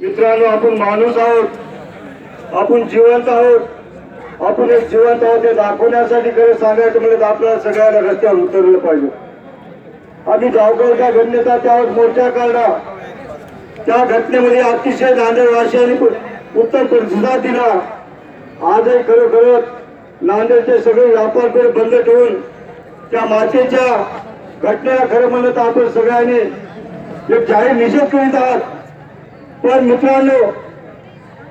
मित्रांनो आपण माणूस आहोत. आपण जिवंत आहोत. आपण एक जिवंत आहोत हे दाखवण्यासाठी खरं सांगायचं म्हणजे आपल्याला सगळ्यांना रस्त्यावर उतरलं पाहिजे. आम्ही गावगावच्या घटनेचा त्यावर मोर्चा काढला त्या घटनेमध्ये अतिशय नांदेडवासियांनी उत्तर प्रतिसाद दिला आजही खरोखर नांदेडचे सगळे व्यापारपेठ बंद ठेवून त्या मातेच्या घटनेला खरं म्हणलं तर आपण सगळ्यांनी एक जाहीर निषेध करीत आहात. पण मित्रांनो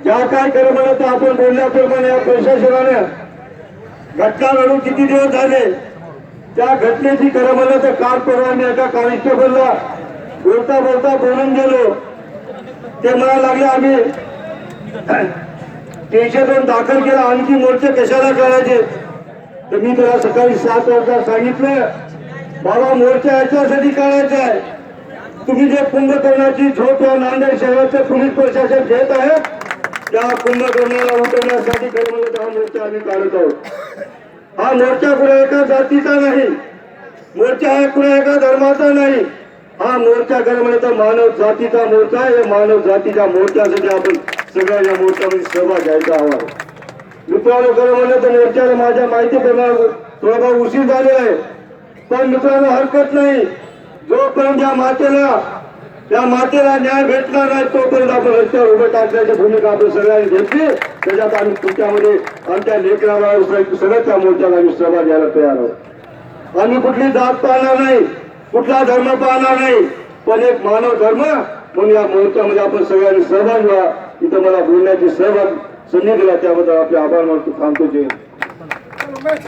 ज्या काय म्हणलं तर आपण बोलल्याप्रमाणे या प्रशासनाने घटना घडून किती दिवस झाले त्या घटनेची खरं म्हणलं तर काल परवा मी एका कॉन्स्टेबलला बोलता बोलता बोलून गेलो. ते मला लागले आम्ही तीनशे दोन दाखल केला आणखी मोर्चे कशाला करायचे तर मी तुला सकाळी सात वाजता सांगितलं बाबा मोर्चा याच्यासाठी करायचा आहे. तुम्ही जे कुंभकर्णाची झोप या नांदेड शहराचं पोलीस प्रशासन घेत आहे त्या कुंभकर्णाला उतरण्यासाठी खरं हा मोर्चा आम्ही काढत आहोत. हा मोर्चा कुणा एका जातीचा नाही मोर्चा हा कुणा एका धर्माचा नाही. हा मोर्चा खरं म्हणलं मानव जातीचा मोर्चा आहे. या मानव जातीच्या मोर्चासाठी आपण सगळ्या या मोर्चामध्ये सहभाग घ्यायचा हवा मित्रांनो खरं म्हणलं तर मोर्चाला माझ्या माहितीप्रमाणे थोडाफार उशीर झालेला आहे. पण मित्रांनो हरकत नाही. जोपर्यंत या मातेला त्या मातेला न्याय भेटणार नाही तोपर्यंत आपण रस्त्यावर उभं टाकण्याची भूमिका आपण सगळ्यांनी घेतली. त्याच्यात आम्ही तुमच्यामध्ये आमच्या लेकराला सगळं त्या मोर्चाला आम्ही सहभाग घ्यायला तयार आहोत. आम्ही कुठली जात पाहणार नाही कुठला धर्म पाहणार नाही पण एक मानव धर्म म्हणून या मोर्चामध्ये आपण सगळ्यांनी सहभाग घ्या. इथं मला बोलण्याची सहभाग संधी दिला त्याबद्दल आपले आभार मानतो थांबतो जे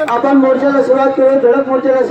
आपण मोर्चाला सुरुवात केली धडक मोर्चाला